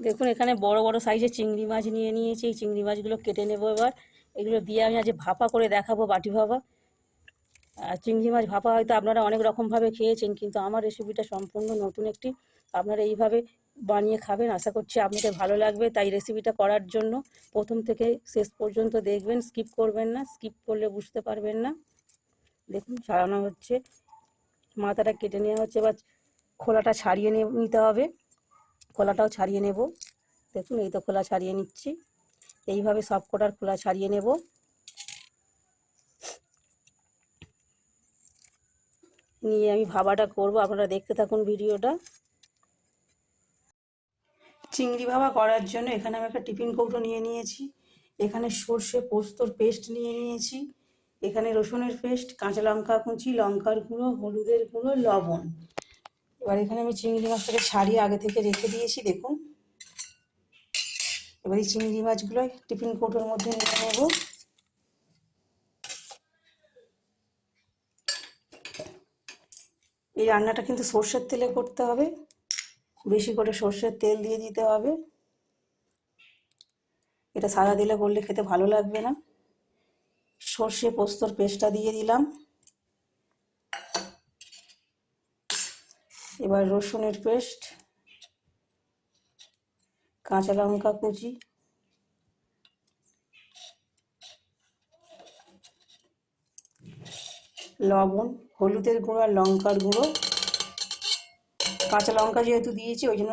দেখুন, এখানে বড় বড় সাইজের চিংড়ি মাছ নিয়ে নিয়েছি। এই চিংড়ি মাছগুলো কেটে নেব এবার। এগুলো দিয়ে আমি আজ ভাপা করে দেখাবো বাটি ভাপা। আর চিংড়ি মাছ ভাপা হয়তো আপনারা অনেক রকমভাবে খেয়েছেন, কিন্তু আমার রেসিপিটা সম্পূর্ণ নতুন একটি। আপনারা এইভাবে বানিয়ে খাবেন, আশা করছি আপনাদের ভালো লাগবে তাই রেসিপিটা করার জন্য। প্রথম থেকে শেষ পর্যন্ত দেখবেন স্কিপ করবেন না স্কিপ করলে বুঝতে পারবেন না। দেখুন, ছাড়ানো হচ্ছে। মাথাটা কেটে নেওয়া হচ্ছে, এবার খোলাটা ছাড়িয়ে নিতে হবে। খোলাটাও ছাড়িয়ে নেব। দেখুন, এই তো খোলা ছাড়িয়ে নিচ্ছি। এইভাবে সব কটার খোলা ছাড়িয়ে নেব। নিয়ে আমি ভাবাটা করব। আপনারা দেখতে থাকুন ভিডিওটা। চিংড়ি ভাবা করার জন্য এখানে আমি একটা টিফিন কৌটো নিয়ে নিয়েছি। এখানে সর্ষে পোস্তর পেস্ট নিয়ে নিয়েছি। এখানে রসুনের পেস্ট, কাঁচা লঙ্কা কুচি, লঙ্কার গুঁড়ো, হলুদের গুঁড়ো, লবণ। এবার এখানে আমি চিংড়ি মাছটাকে ছাড়িয়ে আগে থেকে রেখে দিয়েছি, দেখুন। এবার এই চিংড়ি মাছগুলো টিফিন কৌটোর মধ্যে নিয়ে নেব। এই রান্নাটা কিন্তু সর্ষের তেলে করতে হবে। বেশি করে সর্ষের তেল দিয়ে দিতে হবে। এটা সাদা দিলে করলে খেতে ভালো লাগবে না। সর্ষে পোস্তর পেস্টটা দিয়ে দিলাম। এবার রসুনের পেস্ট, কাঁচা লঙ্কা কুচি, লবণ, হলুদের গুঁড়ো আর লঙ্কার গুঁড়ো। কাঁচা লঙ্কা যেহেতু দিয়েছি, ওই জন্য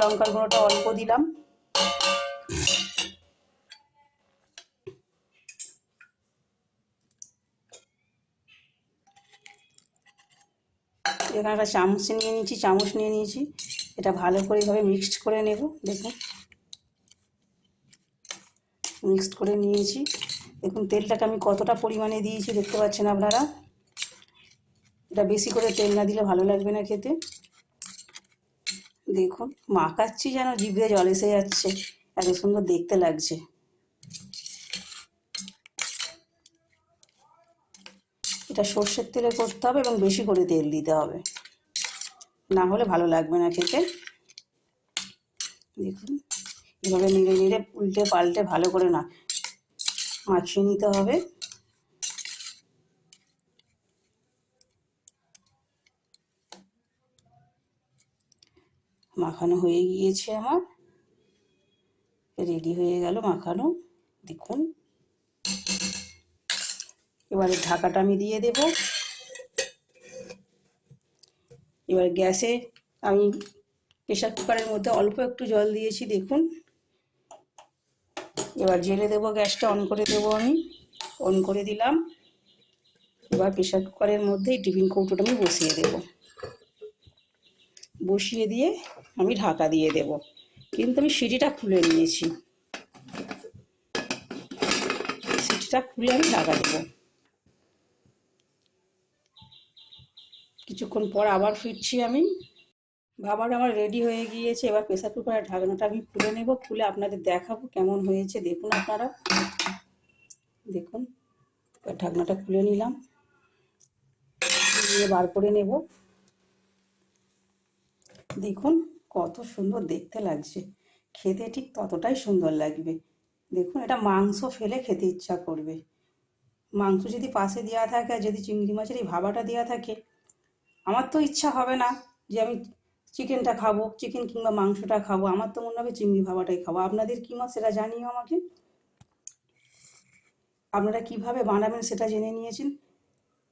লঙ্কার গুঁড়োটা অল্প দিলাম। এখানে একটা চামচ নিয়ে নিয়েছি, চামচ নিয়ে নিয়েছি। এটা ভালো করে এইভাবে মিক্সড করে নেব, দেখুন। মিক্সড করে নিয়েছি। দেখুন, তেলটাকে আমি কতটা পরিমাণে দিয়েছি দেখতে পাচ্ছেন আপনারা। এটা বেশি করে তেল না দিলে ভালো লাগবে না খেতে। দেখুন, মাখাচ্ছি যেন, জিভে জল এসে যাচ্ছে। এত সুন্দর দেখতে লাগছে। এটা সর্ষের তেলে করতে হবে এবং বেশি করে তেল দিতে হবে। না হলে ভালো লাগবে না খেতে। দেখুন, এভাবে নেড়ে নেড়ে উল্টে পাল্টে ভালো করে না মাখিয়ে নিতে হবে। মাখানো হয়ে গিয়েছে আমার। রেডি হয়ে গেল মাখানো। দেখুন। এবারে ঢাকাটা আমি দিয়ে দেব। এবার গ্যাসে আমি প্রেশার কুকারের মধ্যে অল্প একটু জল দিয়েছি, দেখুন। এবার জেলে দেব, গ্যাসটা অন করে দেব আমি। অন করে দিলাম। এবার প্রেশার কুকারের মধ্যে এই টিফিন কৌটোটা আমি বসিয়ে দেব। বসিয়ে দিয়ে আমি ঢাকা দিয়ে দেব। কিন্তু আমি সিটিটা খুলে নিয়েছি। সিটিটা খুলে আমি ঢাকা দেবো। কিছুক্ষণ পর আবার ফিরছি আমি। ভাবার আমার রেডি হয়ে গিয়েছে। এবার প্রেসার কুকারের ঢাকনাটা আমি খুলে নেব। খুলে আপনাদের দেখাবো কেমন হয়েছে। দেখুন আপনারা। দেখুন ঢাকনাটা খুলে নিলাম। দিয়ে বার করে নেব। দেখুন, কত সুন্দর দেখতে লাগছে। খেতে ঠিক ততটাই সুন্দর লাগবে। দেখুন, এটা মাংস ফেলে খেতে ইচ্ছা করবে। মাংস যদি পাশে দেওয়া থাকে আর যদি চিংড়ি মাছের এই ভাবাটা দেওয়া থাকে আমার তো ইচ্ছা হবে না যে আমি চিকেনটা খাব, চিকেন কিংবা মাংসটা খাব। আমার তো মনে হবে চিংড়ি ভাবাটাই খাব। আপনাদের কী মত সেটা জানিও আমাকে। আপনারা কীভাবে বানাবেন সেটা জেনে নিয়েছেন।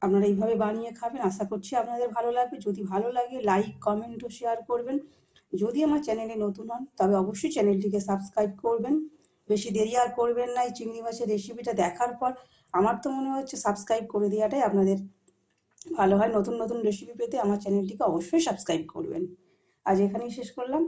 আপনারা এইভাবে বানিয়ে খাবেন। আশা করছি আপনাদের ভালো লাগবে। যদি ভালো লাগে লাইক কমেন্ট ও শেয়ার করবেন। যদি আমার চ্যানেলে নতুন হন, তবে অবশ্যই চ্যানেলটিকে সাবস্ক্রাইব করবেন। বেশি দেরি আর করবেন না এই চিংড়ি মাছের রেসিপিটা দেখার পর। আমার তো মনে হচ্ছে সাবস্ক্রাইব করে দেওয়াটাই আপনাদের ভালো হয় নতুন নতুন রেসিপি পেতে আমার চ্যানেলটিকে অবশ্যই সাবস্ক্রাইব করবেন। আজ এখানেই শেষ করলাম।